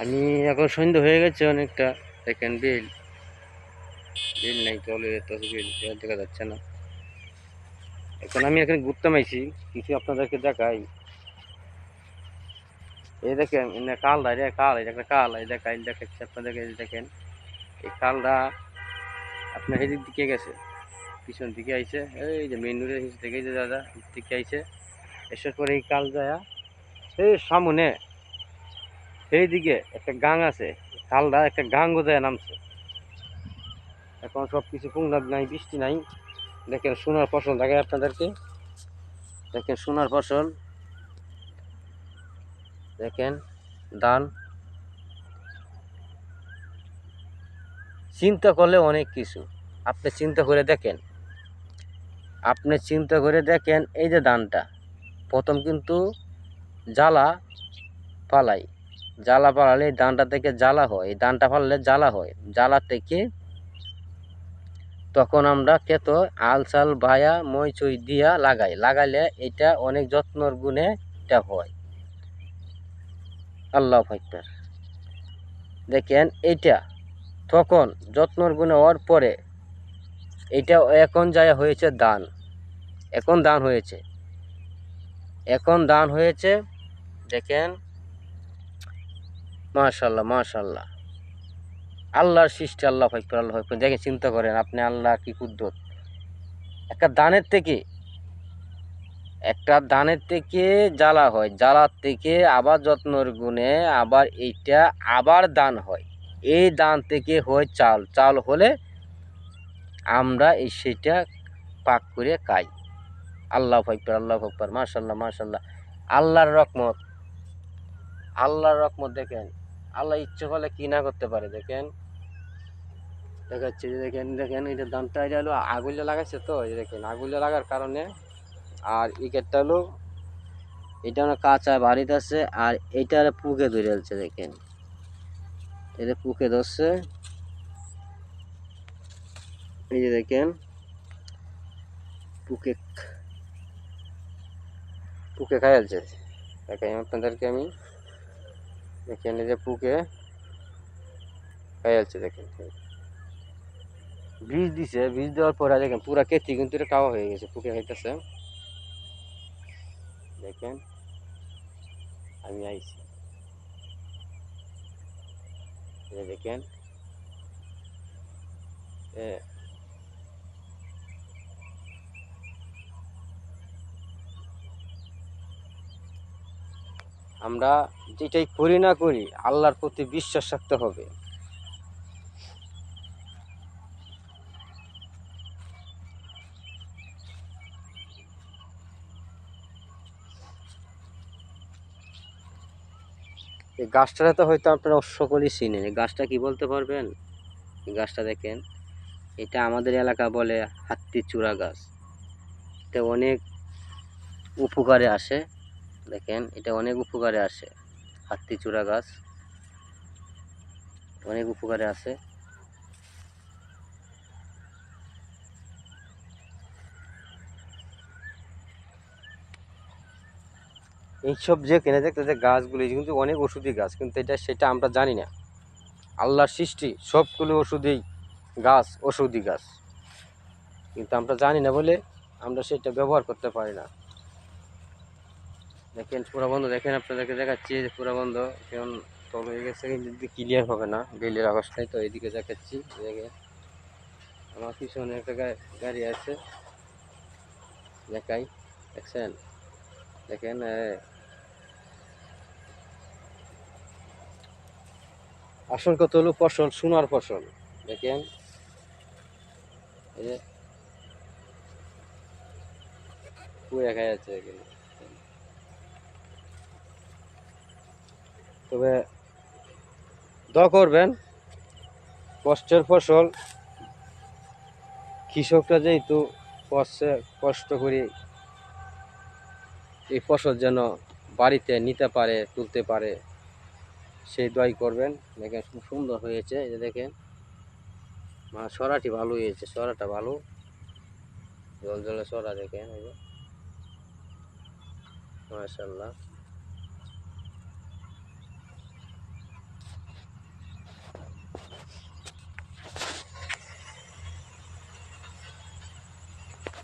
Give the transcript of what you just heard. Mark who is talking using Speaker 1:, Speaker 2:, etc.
Speaker 1: আমি এখন সন্ধ্যা হয়ে গেছে অনেকটা। দেখেন বিল। বিল নেই চলে যেতেছে বিল। দেখা যাচ্ছে না। এখন আমি এখানে ঘুরতে মাইছি। কিছু আপনাদেরকে দেখাই। এই দেখেন কাল রে কাল এটা একটা কাল, এই দেখাই দেখাচ্ছি আপনাদেরকে দেখেন। এই কালটা আপনার এদিক দিকে গেছে। পিছন দিকে আইছে। এই যে মেন রোডের যে দাদা দিকে আইছে। এসে করে এই কাল যায়, এই সামনে এইদিকে একটা গাং আছে কালটা একটা গাং গোজায় নামছে। এখন সব কিছু পুংনাদ নাই, বৃষ্টি নাই। দেখেন সোনার ফসল দেখে আপনাদেরকে। দেখেন সোনার ফসল। দেখেন ধান। চিন্তা করলে অনেক কিছু। আপনি চিন্তা করে দেখেন। আপনি চিন্তা করে দেখেন এই যে ধানটা। প্রথম কিন্তু জ্বালা পালাই। জ্বালা পালালে এই ধানটা থেকে জ্বালা হয়। এই ধানটা পারলে জ্বালা হয়। জ্বালা থেকে তখন আমরা কেত আল চাল বায়া মই চুই দিয়া লাগাই। লাগাইলে এটা অনেক যত্নর গুণে এটা হয়। আল্লাহ ফাইটার দেখেন এইটা। তখন যত্নর গুণে হওয়ার পরে এটা এখন যায় হয়েছে দান। এখন দান হয়েছে। এখন দান হয়েছে, দেখেন মাশাল্লাহ মাশাল্লাহ। আল্লাহর সৃষ্টি আল্লাহ ফাইকুর আল্লাহ ফাইকুর দেখে চিন্তা করেন, আপনি আল্লাহ কি কুদ্দত একটা দানের থেকে, একটা দানের থেকে জ্বালা হয়, জ্বালার থেকে আবার যত্নর গুণে আবার এইটা আবার দান হয়। এই দান থেকে হয় চাল। চাল হলে আমরা এই সেটা পাক করে খাই। আল্লাহ ফাইকুর আল্লাহ ফাইকুর মাশাল্লাহ মাশাল্লাহ। আল্লাহর রকমত আল্লাহর রকমত দেখেন আল্লাহ ইচ্ছে করলে কি না করতে পারে, দেখেন। দেখাচ্ছে যে দেখেন দেখেন এটা দামটা, এটা হলো আগুলে লাগাইছে তো, এই দেখেন আগুলে লাগার কারণে। আর ইকেটটা হলো, এটা হলো কাঁচা বাড়িতে আছে, আর এইটা পুকে ধরে আছে দেখেন। এটা পুকে ধরছে। এই যে দেখেন, পুকে পুকে খাই খাইছে দেখেন আপনাদেরকে আমি। এই যে পুকে খাইছে দেখেন। বীজ দিছে বীজ দেওয়ার পরে দেখেন, পুরা কেতি কিন্তু এটা কাওয়া হয়ে গেছে পুকে খাইতেছে। দেখেন, আমি আইছি। দেখেন আমরা যেটাই করি না করি, আল্লাহর প্রতি বিশ্বাস রাখতে হবে। এই গাছটা তো হয়তো আপনারা সকলেই চিনেন। এই গাছটা কি বলতে পারবেন? এই গাছটা দেখেন, এটা আমাদের এলাকা বলে হাত্তি চূড়া গাছ। এটা অনেক উপকারে আসে। দেখেন, এটা অনেক উপকারে আসে। হাত্তি চূড়া গাছ, অনেক উপকারে আসে। এইসব যে কিনে দেখতে যে গাছগুলি কিন্তু অনেক ওষুধি গাছ, কিন্তু এটা সেটা আমরা জানি না। আল্লাহর সৃষ্টি, সবগুলো ওষুধি গাছ ওষুধি গাছ। কিন্তু আমরা জানি না বলে আমরা সেটা ব্যবহার করতে পারি না। দেখেন, পুরা বন্ধ। দেখেন, আপনাদেরকে দেখাচ্ছি যে পুরা বন্ধ। কেমন তল হয়ে গেছে কিন্তু ক্লিয়ার হবে না। বেলের আওয়াজটাই তো এইদিকে দেখাচ্ছি দেখে আমার পিছনে একটা গাড়ি আছে, দেখাই। দেখছেন? দেখেন আসল কত হলো ফসল, সোনার ফসল। দেখেন? এই যে পুড়ে খাই যাচ্ছে এখানে। তবে দ করবেন, কষ্টের ফসল। কৃষকরা যেহেতু কষ্টে, কষ্ট করে এই ফসল যেন বাড়িতে নিতে পারে, তুলতে পারে, সেই দোয়াই করবেন। দেখেন খুব সুন্দর হয়েছে, এই দেখেন। মা সরাটি ভালো হয়েছে, সরাটা ভালো। জল জলে সরা দেখেন মাশাল্লাহ